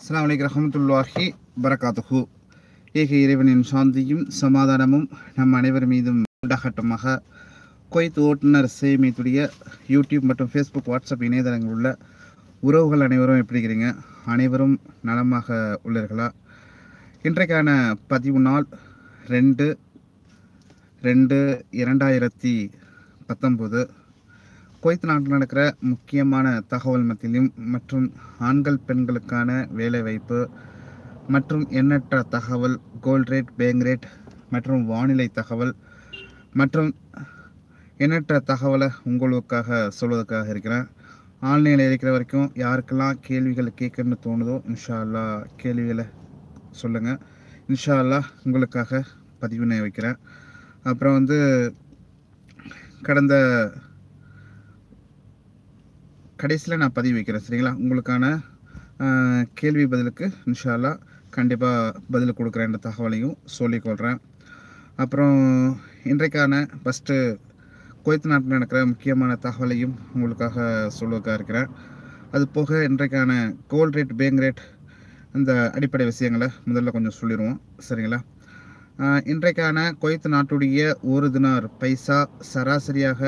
அஸ்லாம் வலைக்கு ரஹமத்துல்லாஹி பரகாத்துஹு ஏக இறைவனின் சாந்தியும் சமாதானமும் நம் அனைவர் மீதும் உண்டாகட்டமாக. குவைத் ஓட்டுநர் சேமித்துடைய யூடியூப் மற்றும் ஃபேஸ்புக் வாட்ஸ்அப் இணையதளங்கள் உள்ள உறவுகள் அனைவரும் எப்படி இருக்கிறீங்க? அனைவரும் நலமாக உள்ளீர்களா? இன்றைக்கான பதிவு நாள் ரெண்டு ரெண்டு இரண்டாயிரத்தி பத்தொம்போது குவைத் நாட்டில் நடக்கிற முக்கியமான தகவல் மத்தியிலும் மற்றும் ஆண்கள் பெண்களுக்கான வேலைவாய்ப்பு மற்றும் எண்ணற்ற தகவல் கோல்ட் ரேட் பேங்க் ரேட் மற்றும் வானிலை தகவல் மற்றும் எண்ணற்ற தகவலை உங்களுக்காக சொல்வதற்காக இருக்கிறேன். ஆன்லைனில் இருக்கிற வரைக்கும் யாருக்கெல்லாம் கேள்விகள் கேட்கணும்னு தோணுதோ இன்ஷா அல்லாஹ் கேள்விகளை சொல்லுங்கள் இன்ஷா அல்லாஹ் உங்களுக்காக பதிவினை வைக்கிறேன். அப்புறம் வந்து கடந்த கடைசியில் நான் பதிவு வைக்கிறேன் சரிங்களா? உங்களுக்கான கேள்வி பதிலுக்கு இன்ஷால்லா கண்டிப்பாக பதில் கொடுக்குறேன்ற தகவலையும் சொல்லிக்கொள்கிறேன் அப்புறம் இன்றைக்கான ஃபஸ்ட்டு குவைத் நாட்டில் நடக்கிற முக்கியமான தகவலையும் உங்களுக்காக சொல்லுவதாக இருக்கிறேன். அது போக இன்றைக்கான கோல்ட் ரேட் பேங்க் ரேட் இந்த அடிப்படை விஷயங்களை முதல்ல கொஞ்சம் சொல்லிடுவோம் சரிங்களா? இன்றைக்கான குவைத் நாட்டுடைய ஒரு தினார் பைசா சராசரியாக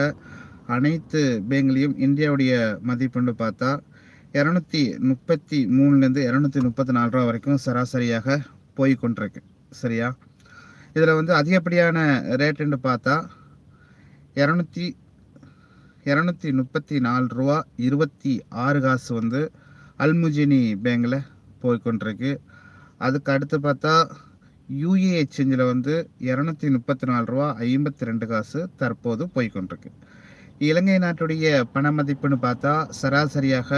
அனைத்து பேங்க்லேயும் இந்தியாவுடைய மதிப்புன்னு பார்த்தா இரநூத்தி முப்பத்தி மூணுலேருந்து இரநூத்தி முப்பத்தி நாலு ரூபா வரைக்கும் சராசரியாக போய் கொண்டிருக்கு. சரியா? இதில் வந்து அதிகப்படியான ரேட்டுன்னு பார்த்தா இரநூத்தி இரநூத்தி முப்பத்தி நாலு ரூபா இருபத்தி ஆறு காசு வந்து அல்முஜினி பேங்கில் போய்கொண்டிருக்கு அதுக்கு அடுத்து பார்த்தா யூஏ எக்ஸ்சேஞ்சில் வந்து இரநூத்தி முப்பத்தி நாலு ரூபா ஐம்பத்தி ரெண்டு காசு தற்போது போய்கொண்டிருக்கு இலங்கை நாட்டுடைய பண மதிப்புன்னு பார்த்தா சராசரியாக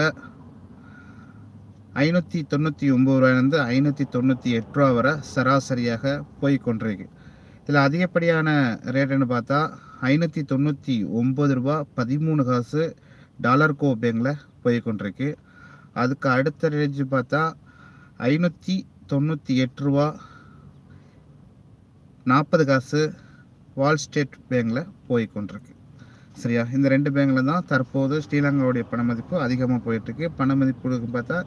ஐநூற்றி தொண்ணூற்றி ஒம்பது ரூபாயிலேருந்து ஐநூற்றி தொண்ணூற்றி எட்டு ரூபா வரை சராசரியாக போய் கொண்டிருக்கு. இதில் அதிகப்படியான ரேட்டுன்னு பார்த்தா ஐநூற்றி தொண்ணூற்றி ஒம்பது ரூபா பதிமூணு காசு டாலர் கோ பேங்கில் போய் கொண்டிருக்கு. அதுக்கு அடுத்த ரேஞ்சு பார்த்தா ஐநூற்றி தொண்ணூற்றி எட்டு ரூபா நாற்பது காசு வால் ஸ்டேட் பேங்கில் போய் கொண்டிருக்கு. சரியா? இந்த ரெண்டு பேங்கில் தான் தற்போது ஸ்ரீலங்காவுடைய பண மதிப்பு அதிகமாக போயிட்டுருக்கு. பண மதிப்பீடு பார்த்தா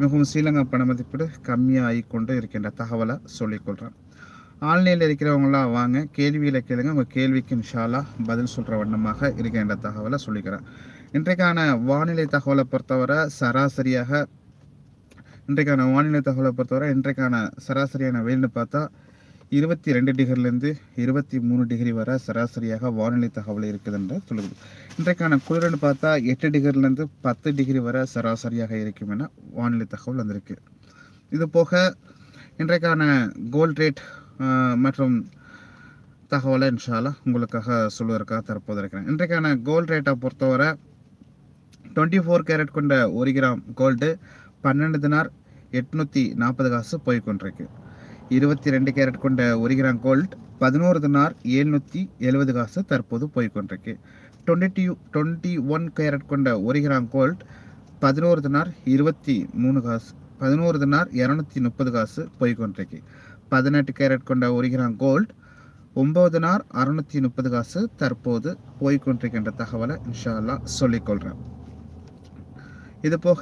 மிகவும் ஸ்ரீலங்கா பண மதிப்பீடு கம்மியாக ஆகிக்கொண்டு இருக்கின்ற தகவலை சொல்லிக்கொள்கிறேன் ஆன்லைனில் இருக்கிறவங்களாம் வாங்க கேள்வியில் கேளுங்க. உங்கள் கேள்விக்கு இன்ஷாலா பதில் சொல்கிற வண்ணமாக இருக்கின்ற தகவலை சொல்லிக்கிறேன். இன்றைக்கான வானிலை தகவலை பொறுத்தவரை சராசரியாக இன்றைக்கான வானிலை தகவலை பொறுத்தவரை இன்றைக்கான சராசரியான வெயில்னு பார்த்தா இருபத்தி ரெண்டு டிகிரிலேருந்து இருபத்தி மூணு டிகிரி வரை சராசரியாக வானிலை தகவல் இருக்குதுன்ற சொல்லுது இன்றைக்கான குளிர்னு பார்த்தா எட்டு டிகிரிலேருந்து பத்து டிகிரி வரை சராசரியாக இருக்கும் என வானிலை தகவல் வந்திருக்கு. இது போக இன்றைக்கான கோல்ட் ரேட் மற்றும் தகவலை இன்ஷால்லா உங்களுக்காக சொல்வதற்காக தற்போது இருக்கிறேன். இன்றைக்கான கோல்ட் ரேட்டை பொறுத்தவரை டுவெண்ட்டி ஃபோர் கேரட் கொண்ட ஒரு கிராம் கோல்டு பன்னெண்டு தினார் எட்நூற்றி நாற்பது காசு போய் கொண்டிருக்கு இருபத்தி ரெண்டு கேரட் கொண்ட ஒரு கிராம் கோல்ட் பதினோரு தினார் எழுநூற்றி எழுபது காசு தற்போது போய்கொண்டிருக்கு டுவெண்ட்டி டுவெண்ட்டி ஒன் கேரட் கொண்ட ஒரு கிராம் கோல்ட் பதினோரு தினார் இருபத்தி மூணு காசு பதினோரு தினார் இரநூத்தி முப்பது காசு போய்கொண்டிருக்கு பதினெட்டு கேரட் கொண்ட ஒரு கிராம் கோல்ட் ஒம்பது நார் அறுநூற்றி முப்பது காசு தற்போது போய்கொண்டிருக்கின்ற தகவலை இன்ஷா அல்லா சொல்லிக்கொள்கிறேன் இது போக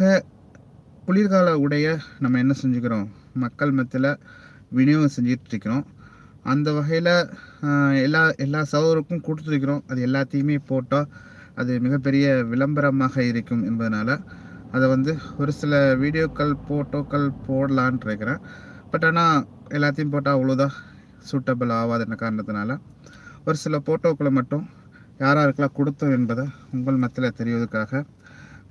குளிர்கால உடைய நம்ம என்ன செஞ்சுக்கிறோம்? மக்கள் மத்தியில் விநியோகம் செஞ்சுட்டு இருக்கிறோம் அந்த வகையில் எல்லா எல்லா சகோதரருக்கும் கொடுத்துருக்கிறோம் அது எல்லாத்தையுமே போட்டால் அது மிகப்பெரிய விளம்பரமாக இருக்கும் என்பதனால் அதை வந்து ஒரு சில வீடியோக்கள் ஃபோட்டோக்கள் போடலான்ட்டு இருக்கிறேன் பட் ஆனால் எல்லாத்தையும் போட்டால் அவ்வளோதான் சூட்டபிள் ஆகாதுன்ற காரணத்தினால ஒரு சில ஃபோட்டோக்களை மட்டும் யாராருக்கெல்லாம் கொடுத்தோம் என்பதை உங்கள் மத்தியில் தெரிவதற்காக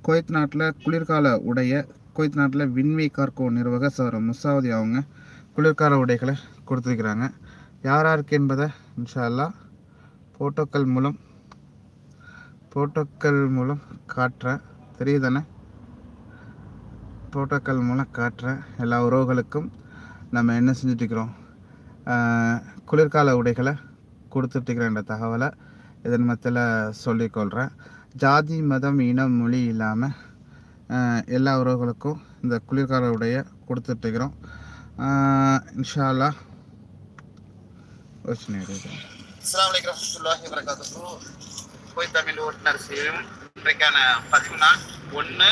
குவைத் நாட்டில் குளிர்கால உடைய குவைத் நாட்டில் விண்வெய் கார்கோ நிர்வாக சார் முசாவதி அவங்க குளிர்கால உடைகளை கொடுத்துருக்குறாங்க. யார் யாருக்கு என்பதை இன்ஷா அல்லாஹ் ஃபோட்டோக்கள் மூலம் ஃபோட்டோக்கள் மூலம் காட்டுறேன். தெரியுதானே? ஃபோட்டோக்கள் மூலம் காட்டுறேன். எல்லா உறவுகளுக்கும் நம்ம என்ன செஞ்சுட்ருக்கிறோம் குளிர்கால உடைகளை கொடுத்துட்ருக்கிறேன்ற தகவலை இதன் மத்தியில் சொல்லிக்கொள்கிறேன் ஜாதி மதம் இனம் மொழி இல்லாமல் எல்லா உறவுகளுக்கும் இந்த குளிர்கால உடையை கொடுத்துட்ருக்கிறோம் இன்ஷா அல்லாஹ் யோசனை இருக்குது அஸ்லாம் வலைக்கம் வரமத்துல்லாஹி வரகாத்துஹு போய் தமிழ் ஓட்டுநர் செய்யும் இன்றைக்கான பதிவு நாள் ஒன்று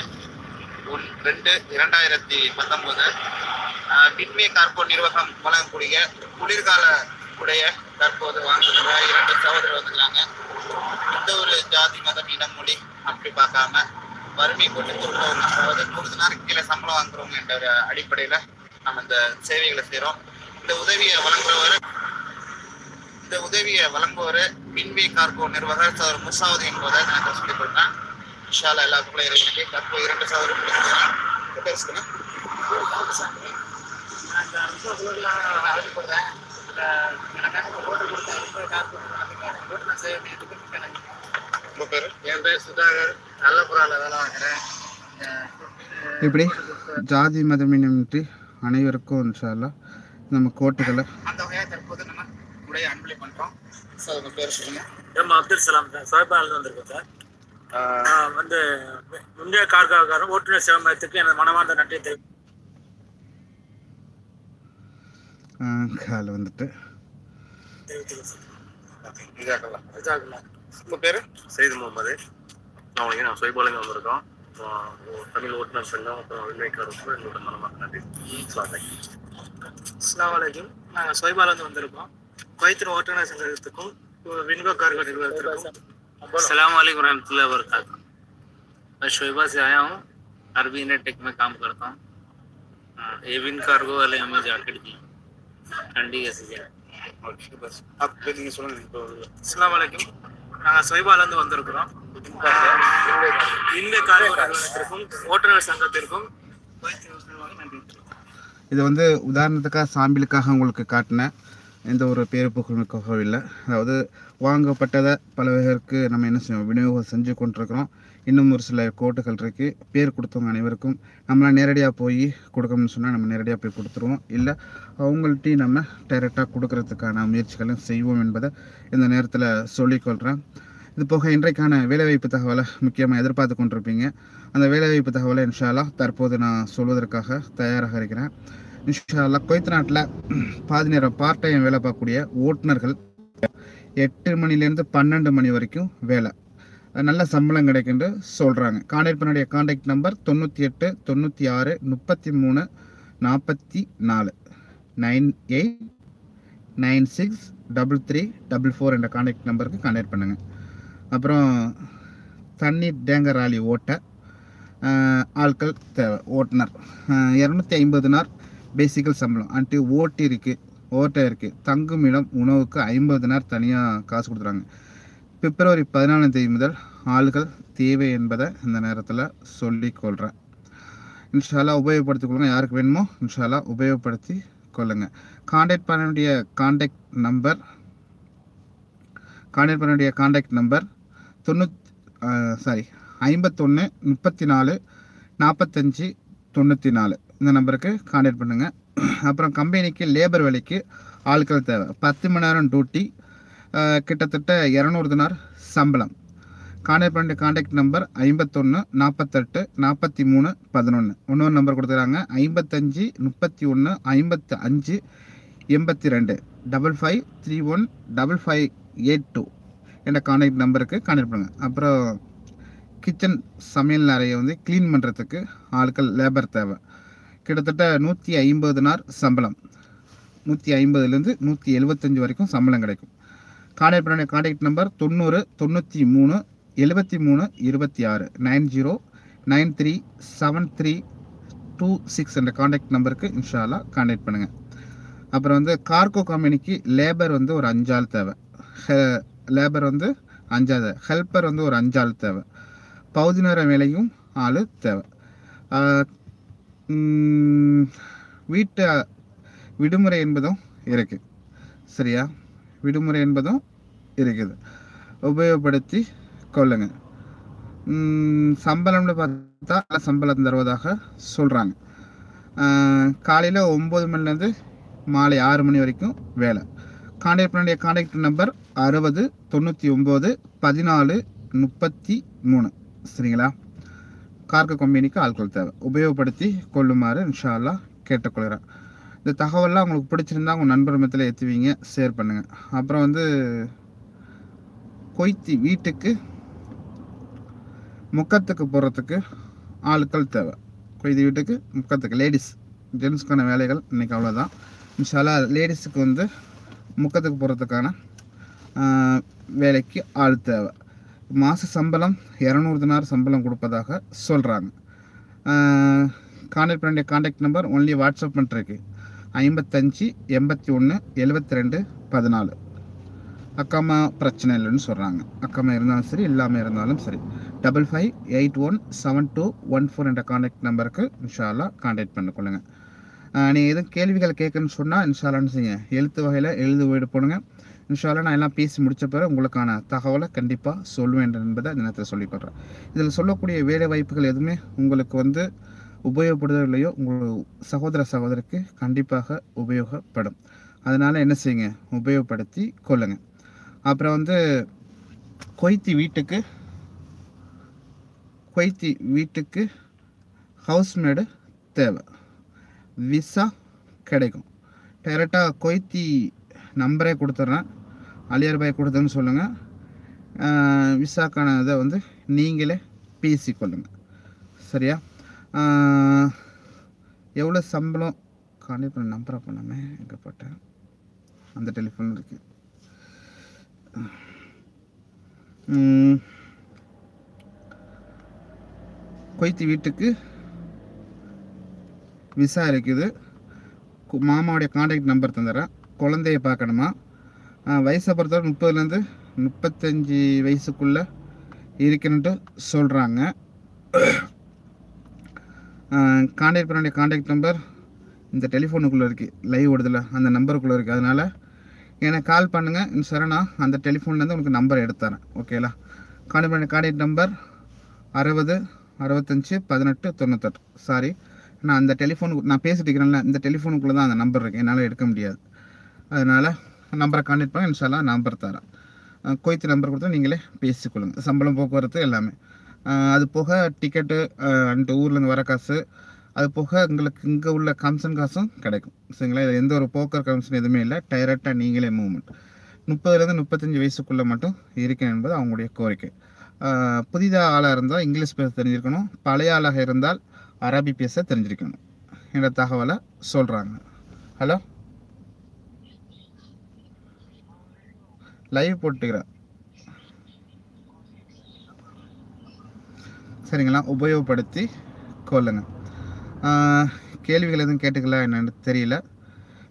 ஒன் ரெண்டு இரண்டாயிரத்தி பத்தொன்பது. பின்மே கார்போ நிர்வாகம் வழங்கக்கூடிய குளிர்கால உடைய தற்போது வாங்குறவங்க இரண்டு சகோதரர் வந்துக்கிறாங்க. எந்த ஒரு ஜாதி மதம் இனம் மொழி அப்படி பார்க்காம வறுமை கொண்டு உள்ளவங்க அதாவது நூறு நாள் கீழே சம்பளம் வாங்குறவங்க என்ற அடிப்படையில் அடிப்படையில நம்ம இந்த சேவைகளை செய்றோம். இந்த உதவியை வழங்குறவர் இந்த உதவியை வழங்குவர் மின்வே கார்கோ நிர்வாகர் சகோதரர் முசாவது என்பதை நான் சொல்லிக் கொடுத்தேன். இன்ஷால்லா எல்லாத்துக்குள்ள இருக்கு தற்போது இரண்டு சகோதரர் பேசுகிறேன் என் பேர் சுதாகர். நல்லபுறால வேலை வாங்குறேன். இப்படி ஜாதி மதமின்றி அனைவருக்கும் இன்ஷால்லா நம்ம கோட்டுகளை அந்த வகையாக தற்போது நம்ம உடைய அன்பளி பண்றோம். சார் உங்க பேர் சொல்லுங்க. M Abdul Salam sir. சோயப்பாலிருந்து வந்திருக்கோம் சார். நான் வந்து இந்திய கார்காரன் ஓட்டுநர் சேவை மையத்துக்கு எனது மனமார்ந்த நன்றியை தெரிவித்துக் கால் வந்துட்டு. தெரிவித்துக்கிறேன் சார். உங்க பேரு? செய்து முகமது. நான் உங்களுக்கு நான் சொய்பாலைங்க வந்திருக்கோம். தமிழ் ஓட்டுநர் சங்கம் அப்புறம் வில்வேக்காரருக்கும் எங்களோட மனமாக நன்றி அஸ்ஸலாமு அலைக்கும். அஸ்ஸலாமு அலைக்கும் நாங்கள் சோய்பாலேருந்து வந்திருக்கோம் குவைத்தின் ஓட்டுநர் சங்கத்துக்கும் வின்கோ கார்கோ நிறுவனத்திற்கும் अस्सलाम वालेकुम रहमतुल्लाहि वबरकातुहू मैं शोएबा से आया हूँ अरबी नेटेक में काम करता हूँ हाँ, एविन कार्गो वाले हमें जैकेट दी ठंडी का सीजन ஓகே பஸ் அப்போ நீங்க சொல்லுங்க நாங்கள் சோய்பாலேருந்து வந்திருக்கிறோம். இந்த கார்கோ நிறுவனத்திற்கும் ஓட்டுநர் சங்கத்திற்கும். இது வந்து உதாரணத்துக்காக சாம்பிளுக்காக உங்களுக்கு காட்டினேன் எந்த ஒரு பேரு புகழுக்காக இல்லை. அதாவது வாங்கப்பட்டதை பல பேருக்கு நம்ம என்ன செய்வோம் விநியோகம் செஞ்சு கொண்டிருக்கிறோம். இன்னும் ஒரு சில கோட்டுகள் இருக்குது பேர் கொடுத்தவங்க அனைவருக்கும் நம்மளாம் நேரடியாக போய் கொடுக்கணும்னு சொன்னால் நம்ம நேரடியாக போய் கொடுத்துருவோம். இல்லை அவங்கள்ட்டையும் நம்ம டைரெக்டாக கொடுக்கறதுக்கான முயற்சிகளும் செய்வோம் என்பதை இந்த நேரத்தில் சொல்லிக்கொள்கிறேன் இது போக இன்றைக்கான வேலைவாய்ப்பு தகவலை முக்கியமாக எதிர்பார்த்து கொண்டிருப்பீங்க. அந்த வேலைவாய்ப்பு தகவலை இன்ஷாலா தற்போது நான் சொல்வதற்காக தயாராக இருக்கிறேன். இன்ஷாலா குவைத் நாட்டில் பாதி நேரம் பார்ட் டைம் வேலை பார்க்கக்கூடிய ஓட்டுநர்கள் எட்டு மணிலேருந்து பன்னெண்டு மணி வரைக்கும் வேலை. நல்ல சம்பளம் கிடைக்குன்னு சொல்கிறாங்க கான்டாக்ட் பண்ணக்கூடிய கான்டாக்ட் நம்பர் தொண்ணூற்றி எட்டு தொண்ணூற்றி ஆறு முப்பத்தி மூணு நாற்பத்தி நாலு. Nine eight nine six double three double four என்ற கான்டாக்ட் நம்பருக்கு கான்டாக்ட் பண்ணுங்கள் அப்புறம் தண்ணீர் டேங்கர் ராலி ஓட்ட ஆட்கள் தேவை ஓட்டுநர். இரநூத்தி ஐம்பது நார் பேசிக்கல் சம்பளம். அன்ட்டு ஓட்டி இருக்குது ஓட்டை இருக்குது தங்கும் இடம் உணவுக்கு ஐம்பது நார் தனியாக காசு கொடுத்துறாங்க. பிப்ரவரி பதினாலாம் தேதி முதல் ஆள்கள் தேவை என்பதை இந்த நேரத்தில் சொல்லிக்கொள்கிறேன் கொள்கிறேன் இன்ஷால்லா உபயோகப்படுத்திக் கொள்ளுங்க. யாருக்கு வேணுமோ இன்ஷாலா உபயோகப்படுத்தி கொள்ளுங்க. காண்டாக்ட் பண்ண வேண்டிய காண்டாக்ட் நம்பர் காண்டாக்ட் பண்ண வேண்டிய காண்டாக்ட் நம்பர் தொண்ணூத் சாரி ஐம்பத்தொன்று முப்பத்தி நாலு நாற்பத்தஞ்சு தொண்ணூற்றி நாலு இந்த நம்பருக்கு காண்டாக்ட் பண்ணுங்கள் அப்புறம் கம்பெனிக்கு லேபர் வேலைக்கு ஆட்கள் தேவை. பத்து மணி நேரம் டியூட்டி கிட்டத்தட்ட இரநூறு தினார் சம்பளம். கான்டாக்ட் பண்ணுற காண்டாக்ட் நம்பர் ஐம்பத்தொன்று நாற்பத்தெட்டு நாற்பத்தி மூணு பதினொன்று இன்னொரு நம்பர் கொடுத்துருக்காங்க ஐம்பத்தஞ்சு முப்பத்தி ஒன்று ஐம்பத்து அஞ்சு எண்பத்தி ரெண்டு double five three one double five eight two என்ற கான்டாக்ட் நம்பருக்கு கான்டாக்ட் பண்ணுங்கள் அப்புறம் கிச்சன் சமையல் அறையை வந்து க்ளீன் பண்ணுறதுக்கு ஆட்கள் லேபர் தேவை. கிட்டத்தட்ட நூற்றி ஐம்பது நார் சம்பளம். நூற்றி ஐம்பதுலேருந்து நூற்றி எழுபத்தஞ்சு வரைக்கும் சம்பளம் கிடைக்கும். காண்டாக்ட் பண்ண காண்டாக்ட் நம்பர் தொண்ணூறு தொண்ணூற்றி மூணு எழுபத்தி மூணு இருபத்தி ஆறு. Nine zero nine three seven three two six என்ற காண்டாக்ட் நம்பருக்கு இன்ஷால்லா காண்டாக்ட் பண்ணுங்கள் அப்புறம் வந்து கார்கோ கம்பெனிக்கு லேபர் வந்து ஒரு அஞ்சாள் தேவை. லேபர் வந்து அஞ்சாவது ஹெல்ப்பர் வந்து ஒரு அஞ்சாள் தேவை. பகுதி நேர வேலையும் ஆள் தேவை. வீட்டு விடுமுறை என்பதும் இருக்குது சரியா? விடுமுறை என்பதும் இருக்குது. உபயோகப்படுத்தி கொள்ளுங்க. சம்பளம்னு பார்த்தா சம்பளம் தருவதாக சொல்கிறாங்க காலையில் ஒம்பது மணிலேருந்து மாலை ஆறு மணி வரைக்கும் வேலை. காண்டாக்ட் பண்ண காண்டாக்ட் நம்பர் அறுபது தொண்ணூற்றி ஒம்பது பதினாலு முப்பத்தி மூணு. சரிங்களா? கார்க்க கம்பெனிக்கு ஆட்கள் தேவை. உபயோகப்படுத்தி கொள்ளுமாறு இன்ஷா அல்லாஹ் கேட்டுக்கொள்கிறேன். இந்த தகவல்லாம் உங்களுக்கு பிடிச்சிருந்தா உங்கள் நண்பர் மத்தியில் ஏற்றுவீங்க ஷேர் பண்ணுங்கள் அப்புறம் வந்து கொய்த்தி வீட்டுக்கு முக்கத்துக்கு போகிறதுக்கு ஆட்கள் தேவை. கொய்தி வீட்டுக்கு முக்கத்துக்கு லேடிஸ் ஜென்ஸுக்கான வேலைகள் இன்றைக்கி அவ்வளோதான் இன்ஷால்லா லேடிஸுக்கு வந்து முக்கத்துக்கு போகிறதுக்கான வேலைக்கு ஆள் தேவை. மாத சம்பளம் இரநூறு தினார் சம்பளம் கொடுப்பதாக சொல்கிறாங்க கான்டாக்ட் பண்ணுடைய கான்டாக்ட் நம்பர் ஒன்லி வாட்ஸ்அப் பண்ணிருக்கு ஐம்பத்தஞ்சு எண்பத்தி ஒன்று எழுபத்தி ரெண்டு பதினாலு. அக்காமா பிரச்சனை இல்லைன்னு சொல்கிறாங்க அக்காமா இருந்தாலும் சரி இல்லாமல் இருந்தாலும் சரி. Double five eight one seven two one four என்ற கான்டாக்ட் நம்பருக்கு இன்ஷால்லா கான்டாக்ட் பண்ணிக்கொள்ளுங்க. நீங்கள் எதுவும் கேள்விகள் கேட்கணும்னு சொன்னால் இன்ஷாலான்னு செய்யுங்க? எழுத்து வகையில் எழுது வீடு போடுங்க. இன்ஷால்லா நான் எல்லாம் பேசி முடித்த பிறகு உங்களுக்கான தகவலை கண்டிப்பாக சொல்லுவேன் என்பதை நினத்தில் நேரத்தில் சொல்லிக்கொள்கிறேன் இதில் சொல்லக்கூடிய வேலை வாய்ப்புகள் எதுவுமே உங்களுக்கு வந்து உபயோகப்படுதோ இல்லையோ உங்கள் சகோதர சகோதரிக்கு கண்டிப்பாக உபயோகப்படும். அதனால் என்ன செய்யுங்க? உபயோகப்படுத்தி கொள்ளுங்க. அப்புறம் வந்து கொய்த்தி வீட்டுக்கு கொய்த்தி வீட்டுக்கு ஹவுஸ்மேடு தேவை. விசா கிடைக்கும். டைரெக்டாக கொய்த்தி நம்பரே கொடுத்துட்றேன் அலியார் பாய் கொடுத்தேன்னு சொல்லுங்கள் விசாக்கான இதை வந்து நீங்களே பேசிக்கொள்ளுங்கள் சரியா? எவ்வளோ சம்பளம்? காண்டாக்ட் பண்ண நம்பரை பண்ணாமே எங்கே போட்டேன் அந்த டெலிஃபோன் இருக்கு. ம், கொய்த்தி வீட்டுக்கு விசா இருக்குது. மாமாவுடைய காண்டாக்ட் நம்பர் தந்துடுறேன். குழந்தைய பார்க்கணுமா? வயசை பொறுத்தவரை முப்பதுலேருந்து முப்பத்தஞ்சு வயசுக்குள்ளே இருக்குன்ட்டு சொல்கிறாங்க காண்டாக்ட் பண்ண வேண்டிய காண்டாக்ட் நம்பர் இந்த டெலிஃபோனுக்குள்ளே இருக்குது லைவ் ஓடுதில்ல அந்த நம்பருக்குள்ளே இருக்குது அதனால் எனக்கு கால் பண்ணுங்கள் சரணா அந்த டெலிஃபோன்லேருந்து உங்களுக்கு நம்பர் எடுத்துறேன் ஓகேலா காண்டாக்ட் பண்ண காண்டாக்ட் நம்பர் அறுபது அறுபத்தஞ்சி பதினெட்டு தொண்ணூத்தெட்டு. சாரி நான் அந்த டெலிஃபோனுக்கு நான் பேசிட்டு இருக்கிறேன்ல இந்த டெலிஃபோனுக்குள்ளே தான் அந்த நம்பர் இருக்குது என்னால் எடுக்க முடியாது. அதனால் நம்பரை காண்டாக்ட் பண்ண இன்ஷால்லா நம்பர் தரேன். அஹ் கொய்த்து நம்பர் கொடுத்தா நீங்களே பேசிக்கொள்ளுங்க. சம்பளம் போக்குவரத்து எல்லாமே. அது போக டிக்கெட்டு அண்ட் ஊர்லேருந்து வர காசு அது போக எங்களுக்கு இங்கே உள்ள கமிஷன் காசும் கிடைக்கும். சரிங்களா? இதில் எந்த ஒரு போக்கர் கமிஷன் எதுவுமே இல்லை. டைரெக்டாக நீங்களே மூவ்மெண்ட் முப்பதுலேருந்து முப்பத்தஞ்சு வயசுக்குள்ளே மட்டும் இருக்கேன் என்பது அவங்களுடைய கோரிக்கை. புதிதாக ஆளாக இருந்தால் இங்கிலீஷ் பேச தெரிஞ்சிருக்கணும். பழைய ஆளாக இருந்தால் அரபி பேச தெரிஞ்சிருக்கணும். என்ற தகவலை சொல்கிறாங்க ஹலோ லைவ் போட்டுக்கிறேன். சரிங்களா? உபயோகப்படுத்தி கொள்ளுங்கள் கேள்விகள் எதுவும் கேட்டுக்கலாம் என்னென்னு தெரியல.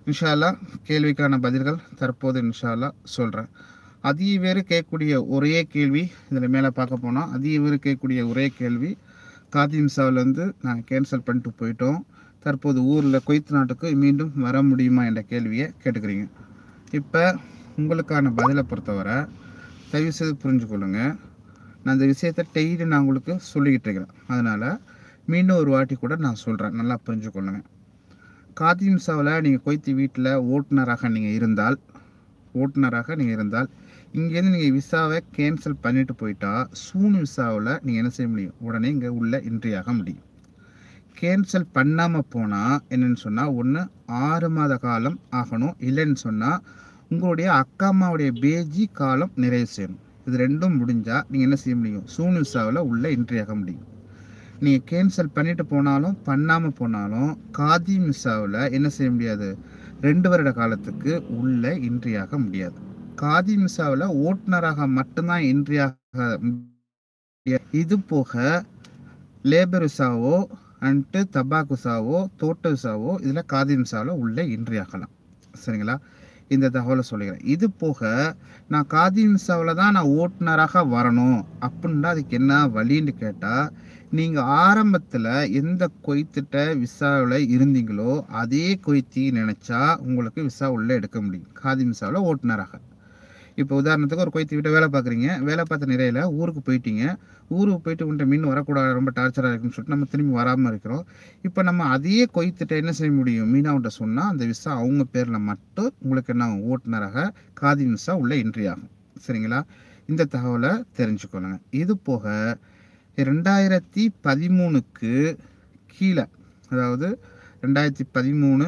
இன்ஷால்லா கேள்விக்கான பதில்கள் தற்போது இன்ஷால்லா சொல்கிறேன் அதிக பேர் கேட்கக்கூடிய ஒரே கேள்வி இதில் மேலே பார்க்க போனால் அதிக பேர் கேட்கக்கூடிய ஒரே கேள்வி காதி வந்து நாங்கள் கேன்சல் பண்ணிட்டு போயிட்டோம். தற்போது ஊரில் கொய்த்து நாட்டுக்கு மீண்டும் வர முடியுமா என்ற கேள்வியை கேட்டுக்கிறீங்க. இப்போ உங்களுக்கான பதிலை பொறுத்தவரை தயவு செய்து புரிஞ்சுக்கொள்ளுங்க. நான் இந்த விஷயத்தை டெய்லி நான் உங்களுக்கு சொல்லிக்கிட்டு இருக்கிறேன். அதனால் மீண்டும் ஒரு வாட்டி கூட நான் சொல்கிறேன் நல்லா புரிஞ்சுக்கொள்ளுங்க. காதிம்சாவில் நீங்கள் கொய்த்து வீட்டில் ஓட்டுநராக நீங்கள் இருந்தால் ஓட்டுநராக நீங்கள் இருந்தால் இங்கேருந்து நீங்கள் விசாவை கேன்சல் பண்ணிட்டு போயிட்டா சூன் விசாவில் நீங்கள் என்ன செய்ய முடியும்? உடனே இங்கே உள்ள என்ட்ரி ஆக முடியும். கேன்சல் பண்ணாமல் போனால் என்னென்னு சொன்னால் ஒன்று ஆறு மாத காலம் ஆகணும். இல்லைன்னு சொன்னால் உங்களுடைய அக்கா அம்மாவுடைய பேஜி காலம் நிறைவு செய்யணும். இது ரெண்டும் முடிஞ்சால் நீங்கள் என்ன செய்ய முடியும்? சூன் விசாவில் உள்ளே என்ட்ரி ஆக முடியும். நீங்கள் கேன்சல் பண்ணிட்டு போனாலும் பண்ணாமல் போனாலும் காதி மிஸ்ஸாவில் என்ன செய்ய முடியாது? ரெண்டு வருட காலத்துக்கு உள்ளே என்ட்ரி ஆக முடியாது. காதி மிஸ்ஸாவில் ஓட்டுநராக மட்டும்தான் என்ட்ரி ஆக முடியாது. இது போக லேபர் விசாவோ அன்ட்டு தபாக் விசாவோ தோட்ட விசாவோ இதில் காதி மிஸ்ஸாவில் உள்ளே என்ட்ரி ஆகலாம். சரிங்களா? இந்த தகவலை சொல்லிக்கிறேன் இது போக நான் காதி மிஸ்ஸாவில் தான் நான் ஓட்டுநராக வரணும் அப்படின்னா அதுக்கு என்ன வழின்னு கேட்டால் நீங்கள் ஆரம்பத்தில் எந்த கொய்த்திட்ட விசாவில் இருந்தீங்களோ அதே கொய்த்தி நினச்சா உங்களுக்கு விசா உள்ளே எடுக்க முடியும். காதி விசாவில் ஓட்டுநராக. இப்போ உதாரணத்துக்கு ஒரு கொய்த்து வீட்டை வேலை பார்க்குறீங்க. வேலை பார்த்த நிறையில் ஊருக்கு போயிட்டீங்க. ஊருக்கு போயிட்டு உன்ட்ட மீன் வரக்கூடாது ரொம்ப டார்ச்சராக இருக்குன்னு சொல்லிட்டு நம்ம திரும்பி வராமல் இருக்கிறோம். இப்போ நம்ம அதையே கொய்த்திட்ட என்ன செய்ய முடியும்? மீனாவுண்ட சொன்னால் அந்த விசா அவங்க பேரில் மட்டும் உங்களுக்கு என்ன ஆகும்? ஓட்டுநராக காதி விசா உள்ள என்ட்ரி ஆகும். சரிங்களா? இந்த தகவலை தெரிஞ்சுக்கொள்ளுங்க. இது போக ரெண்டாயிரத்தி பதிமூணுக்கு கீழே அதாவது ரெண்டாயிரத்தி பதிமூணு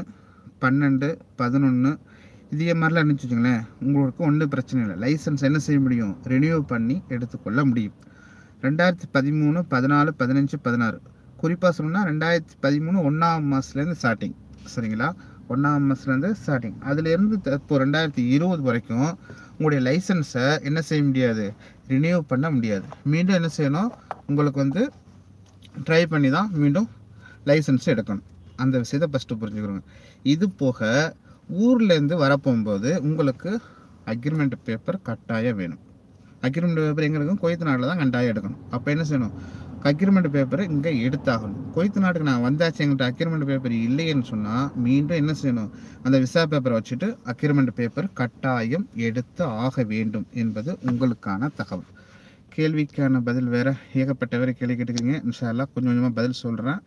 பன்னெண்டு பதினொன்று இதே மாதிரிலாம் இருந்துச்சு வச்சுங்களேன் உங்களுக்கு ஒன்றும் பிரச்சனை இல்லை. லைசன்ஸ் என்ன செய்ய முடியும்? ரெனியூ பண்ணி எடுத்துக்கொள்ள முடியும். ரெண்டாயிரத்தி பதிமூணு பதினாலு பதினஞ்சு பதினாறு. குறிப்பாக சொல்லணும்னா ரெண்டாயிரத்தி பதிமூணு ஒன்றாம் மாதத்துலேருந்து ஸ்டார்டிங் சரிங்களா? ஒன்றாம் மாதத்துலேருந்து ஸ்டார்டிங் அதுலேருந்து இப்போ ரெண்டாயிரத்தி இருபது வரைக்கும் உங்களுடைய லைசன்ஸை என்ன செய்ய முடியாது? ரினியூ பண்ண முடியாது. மீண்டும் என்ன செய்யணும்? உங்களுக்கு வந்து ட்ரை பண்ணி தான் மீண்டும் லைசன்ஸ் எடுக்கணும். அந்த விஷயத்தை ஃபஸ்ட்டு புரிஞ்சுக்கிறோங்க இது போக ஊர்லேருந்து வரப்போகும்போது உங்களுக்கு அக்ரிமெண்ட் பேப்பர் கட்டாயம் வேணும். அக்ரிமெண்ட் பேப்பர் எங்கே இருக்கும்? கொய்த்து நாட்டில் தான் கண்டாயம் எடுக்கணும். அப்போ என்ன செய்யணும்? அக்ரிமெண்ட் பேப்பரை இங்கே எடுத்தாகணும். கொய்த்து நாட்டுக்கு நான் வந்தாச்சு எங்கள்கிட்ட அக்ரிமெண்ட் பேப்பர் இல்லைன்னு சொன்னால் மீண்டும் என்ன செய்யணும்? அந்த விசா பேப்பரை வச்சுட்டு அக்ரிமெண்ட் பேப்பர் கட்டாயம் எடுத்து ஆக வேண்டும் என்பது உங்களுக்கான தகவல். கேள்விக்கான பதில் வேறு. ஏகப்பட்ட வேற கேள்வி கேட்டுக்கிறீங்க. இன்ஷால்லா கொஞ்சம் கொஞ்சமாக பதில் சொல்கிறேன்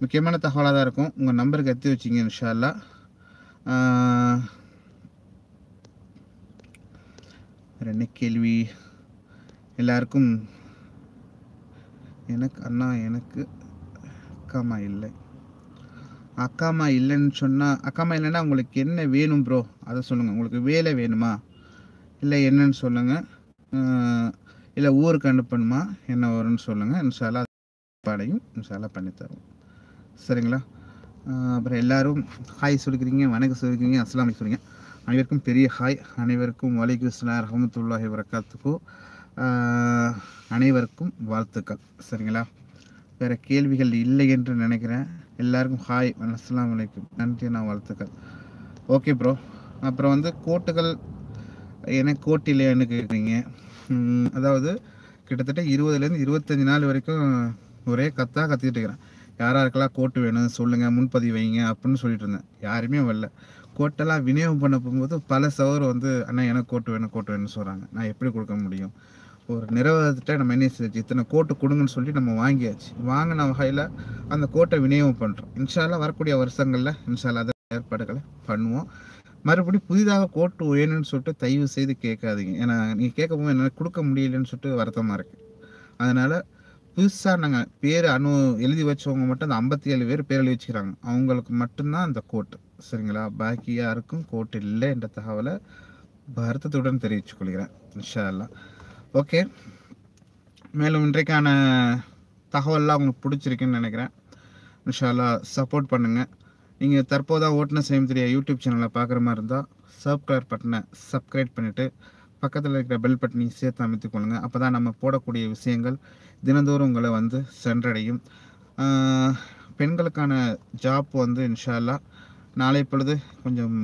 முக்கியமான தகவலாக தான் இருக்கும் உங்கள் நம்பருக்கு எத்தி வச்சிங்க இன்ஷால்லா என்ன கேள்வி? எல்லாருக்கும் எனக்கு அண்ணா எனக்கு அக்காமா இல்லை. அக்காமா இல்லைன்னு சொன்னால் அக்காமா இல்லைன்னா உங்களுக்கு என்ன வேணும் ப்ரோ அதை சொல்லுங்கள் உங்களுக்கு வேலை வேணுமா? இல்லை என்னன்னு சொல்லுங்கள் இல்லை ஊருக்கு அனுப்பணுமா? என்ன வரும்னு சொல்லுங்கள் இன்ஷாலா பாடையும் இன்ஷாலா பண்ணித்தரும் சரிங்களா? அப்புறம் எல்லாரும் ஹாய் சொல்லிக்கிறீங்க வணக்கம் சொல்லிக்கிறீங்க அஸ்லாமி சொல்லுங்க அனைவருக்கும் பெரிய ஹாய் அனைவருக்கும் வலைக்கும் இஸ்லாம் ரஹமத்துல்லாஹி வரகாத்துக்கு அனைவருக்கும் வாழ்த்துக்கள். சரிங்களா? வேறு கேள்விகள் இல்லை என்று நினைக்கிறேன். எல்லாருக்கும் ஹாய் அஸ்லாம் வலைக்கும் நன்றி நான் வாழ்த்துக்கள். ஓகே ப்ரோ அப்புறம் வந்து கோட்டுகள் எனக்கு கோட்டு இல்லையான்னு கேட்குறீங்க. அதாவது கிட்டத்தட்ட இருபதுலேருந்து இருபத்தஞ்சி நாள் வரைக்கும் ஒரே கத்தாக கத்திட்டு இருக்கிறேன். யார் கோட்டு வேணும் சொல்லுங்கள் முன்பதிவு வைங்க அப்படின்னு சொல்லிட்டு இருந்தேன். யாருமே வரல. கோட்டெல்லாம் விநியோகம் பண்ண போகும்போது பல சவர் வந்து அண்ணா எனக்கு கோட்டு வேணும் கோட்டு வேணும்னு சொல்கிறாங்க நான் எப்படி கொடுக்க முடியும்? ஒரு நிறுவனத்திட்ட நம்ம என்ன செஞ்சு இத்தனை கோட்டு கொடுங்கன்னு சொல்லி நம்ம வாங்கியாச்சு. வாங்கின வகையில் அந்த கோட்டை விநியோகம் பண்ணுறோம் இன்ஷால்லாம் வரக்கூடிய வருஷங்களில் இன்ஷால்லா அதை ஏற்பாடுகளை பண்ணுவோம். மறுபடியும் புதிதாக கோட்டு வேணும்னு சொல்லிட்டு தயவு செய்து கேட்காதீங்க. ஏன்னா நீங்கள் கேட்க போது என்னால் கொடுக்க முடியலன்னு சொல்லிட்டு வருத்தமாக இருக்குது அதனால் புதுசாக நாங்கள் பேர் அணு எழுதி வச்சவங்க மட்டும் அந்த ஐம்பத்தி ஏழு பேர் பேர் எழுதி வச்சுக்கிறாங்க. அவங்களுக்கு மட்டும்தான் அந்த கோட்டு சரிங்களா? பாக்கி யாருக்கும் கோட்டு இல்லை என்ற தகவலை வருத்தத்துடன் தெரிவித்துக் கொள்கிறேன். இன்ஷா அல்லாஹ் ஓகே. மேலும் இன்றைக்கான தகவல்லாம் உங்களுக்கு பிடிச்சிருக்குன்னு நினைக்கிறேன். இன்ஷால்லா அல்லாஹ் சப்போர்ட் பண்ணுங்கள் நீங்கள் தற்போதாக ஓட்டுநர் செய்யும் தெரிய யூடியூப் சேனலை பார்க்குற மாதிரி இருந்தால் சப்ஸ்கிரைப் பட்டனை சப்ஸ்கிரைப் பண்ணிவிட்டு பக்கத்தில் இருக்கிற பெல் பட்டனையும் சேர்த்து அமைத்துக்கொள்ளுங்கள் அப்போ தான் நம்ம போடக்கூடிய விஷயங்கள் தினந்தோறும் உங்களை வந்து சென்றடையும். பெண்களுக்கான ஜாப் வந்து இன்ஷால்லா நாளை பொழுது கொஞ்சம்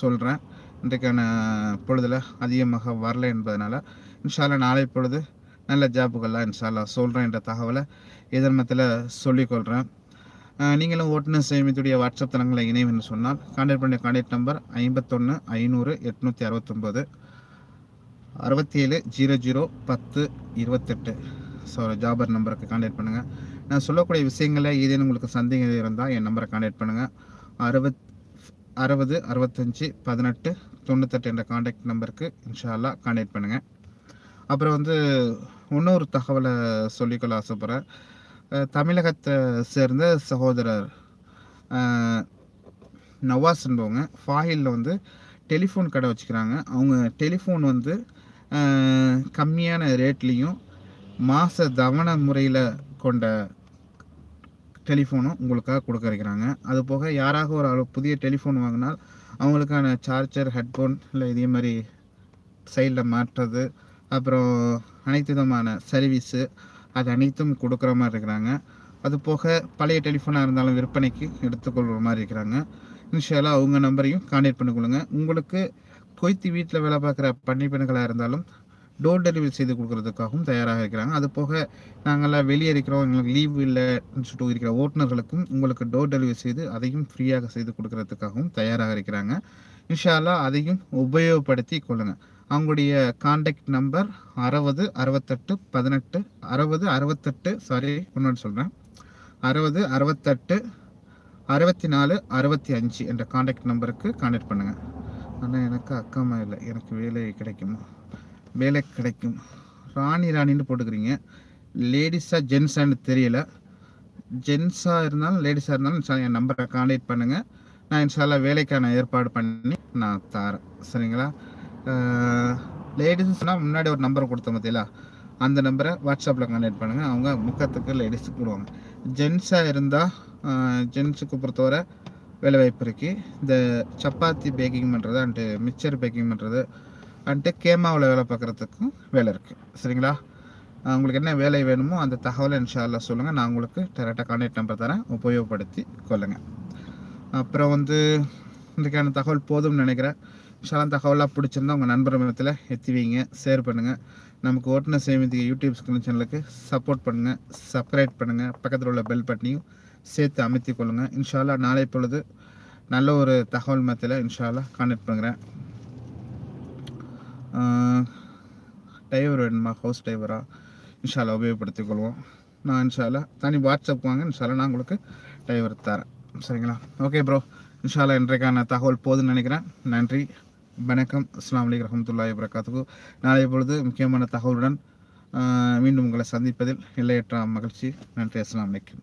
சொல்கிறேன் இன்றைக்கான பொழுதில் அதிகமாக வரல என்பதனால இன்ஷால்லா நாளை பொழுது நல்ல ஜாப்புகள்லாம் இன்ஷால்லா சொல்கிறேன் என்ற தகவலை எதிர்மத்தில் சொல்லிக்கொள்கிறேன் நீங்களும் ஓட்டுநர் சேமித்துடைய வாட்ஸ்அப் தளங்களை இணைவுன்னு சொன்னால் கான்டாக்ட் பண்ணிய கான்டாக்ட் நம்பர் ஐம்பத்தொன்று ஐநூறு எட்நூற்றி அறுபத்தொம்போது அறுபத்தி ஏழு ஜீரோ ஜீரோ பத்து இருபத்தெட்டு. ஸோ ஜாபர் நம்பருக்கு காண்டாக்ட் பண்ணுங்கள் நான் சொல்லக்கூடிய விஷயங்களில் ஏதேனும் உங்களுக்கு சந்தேகம் இருந்தால் என் நம்பரை காண்டாக்ட் பண்ணுங்கள் அறுபத் அறுபது அறுபத்தஞ்சி பதினெட்டு தொண்ணூத்தெட்டு என்ற காண்டாக்ட் நம்பருக்கு இன்ஷா காண்டாக்ட் பண்ணுங்கள் அப்புறம் வந்து இன்னொரு தகவலை சொல்லிக்கொள்ள ஆசைப்பட்றேன். தமிழகத்தை சேர்ந்த சகோதரர் நவாஸ் என்பவங்க ஃபாஹிலில் வந்து டெலிஃபோன் கடை வச்சுக்கிறாங்க. அவங்க டெலிஃபோன் வந்து கம்மியான ரேட்லேயும் மாத தவணை முறையில் கொண்ட டெலிஃபோனும் உங்களுக்காக கொடுக்க இருக்கிறாங்க அது போக யாராக ஒரு ஆளு புதிய டெலிஃபோன் வாங்கினால் அவங்களுக்கான சார்ஜர் ஹெட்ஃபோன் இல்லை இதே மாதிரி சைடில் மாற்றுறது அப்புறம் அனைத்து விதமான சர்வீஸு அது அனைத்தும் கொடுக்குற மாதிரி இருக்கிறாங்க. அது போக பழைய டெலிஃபோனாக இருந்தாலும் விற்பனைக்கு எடுத்துக்கொள்கிற மாதிரி இருக்கிறாங்க. இன்ஷால்லா அவங்க நம்பரையும் கான்டாக்ட் பண்ணிக்கொள்ளுங்க. உங்களுக்கு கொய்த்தி வீட்டில் வேலை பார்க்குற பண்ணி பெண்களாக இருந்தாலும் டோர் டெலிவரி செய்து கொடுக்கறதுக்காகவும் தயாராக இருக்கிறாங்க. அது போக நாங்கள்லாம் வெளியே இருக்கிறோம். எங்களுக்கு லீவ் இல்லைன்னு சொல்லிட்டு இருக்கிற ஓட்டுநர்களுக்கும் உங்களுக்கு டோர் டெலிவரி செய்து அதையும் ஃப்ரீயாக செய்து கொடுக்கறதுக்காகவும் தயாராக இருக்கிறாங்க. இன்ஷால்லா அதையும் உபயோகப்படுத்தி கொள்ளுங்கள் அவங்களுடைய காண்டாக்ட் நம்பர் அறுபது அறுபத்தெட்டு பதினெட்டு அறுபது அறுபத்தெட்டு சாரி ஒன்று சொல்கிறேன் அறுபது அறுபத்தெட்டு அறுபத்தி நாலு அறுபத்தி அஞ்சு என்ற காண்டாக்ட் நம்பருக்கு காண்டாக்ட் பண்ணுங்கள் ஆனால் எனக்கு அக்காமா இல்லை. எனக்கு வேலை கிடைக்குமா? வேலை கிடைக்கும். ராணி ராணின்னு போட்டுக்கிறீங்க. லேடிஸாக ஜென்ஸான்னு தெரியல. ஜென்ஸாக இருந்தாலும் லேடிஸாக இருந்தாலும் என் நம்பரை காண்டாக்ட் பண்ணுங்கள் நான் இன்ஷால்லா வேலைக்கான ஏற்பாடு பண்ணி நான் தரேன். சரிங்களா? லேடிஸ்னால் முன்னாடி ஒரு நம்பர் கொடுத்தோம் பார்த்தீங்களா அந்த நம்பரை வாட்ஸ்அப்பில் கான்டாக்ட் பண்ணுங்கள் அவங்க முக்கத்துக்கு லேடிஸுக்கு விடுவாங்க ஜென்ஸாக இருந்தால் ஜென்ஸுக்கு பொறுத்தவரை வேலை வாய்ப்பு இருக்குது இந்த சப்பாத்தி பேக்கிங் பண்ணுறது அண்டு மிக்சர் பேக்கிங் பண்ணுறது அண்டு கேமாவில் வேலை பார்க்குறதுக்கும் வேலை இருக்குது சரிங்களா? உங்களுக்கு என்ன வேலை வேணுமோ அந்த தகவலை இன்ஷால்லா சொல்லுங்கள் நான் உங்களுக்கு டேரெக்டாக கான்டாக்ட் நம்பர் தரேன். உபயோகப்படுத்தி கொள்ளுங்கள் அப்புறம் வந்து இன்றைக்கான தகவல் போதும்னு நினைக்கிறேன். இன்ஷால்லா தகவலாக பிடிச்சிருந்தா உங்கள் நண்பர் மதத்தில் எத்தி வைங்க ஷேர் பண்ணுங்கள் நமக்கு ஓட்டுநர் சேமித்து யூடியூப் ஸ்கிரீன் சேனலுக்கு சப்போர்ட் பண்ணுங்கள் சப்ஸ்கிரைப் பண்ணுங்கள் பக்கத்தில் உள்ள பெல் பட்டனையும் சேர்த்து அமைத்து கொள்ளுங்கள் இன்ஷால்லா நாளை பொழுது நல்ல ஒரு தகவல் மத்தியில் இன்ஷால்லா கான்டாக்ட் பண்ணுறேன் டைவர் வேணுமா? ஹவுஸ் டிரைவரா இன்ஷாலா உபயோகப்படுத்திக் கொள்வோம். நான் இன்ஷாலா தனி வாட்ஸ்அப் வாங்க இன்ஷாலா நான் உங்களுக்கு டைவர் தரேன். சரிங்களா? ஓகே ப்ரோ இன்ஷாலா இன்றைக்கான தகவல் போதுன்னு நினைக்கிறேன். நன்றி. வணக்கம். அஸ்லாம் அலைக்கும் ரஹமத்துல்லாஹி வரகாத்துக்கு நாளைய பொழுது முக்கியமான தகவலுடன் மீண்டும் உங்களை சந்திப்பதில் எல்லையற்ற மகிழ்ச்சி. நன்றி. அஸ்லாம் அலைக்கும்.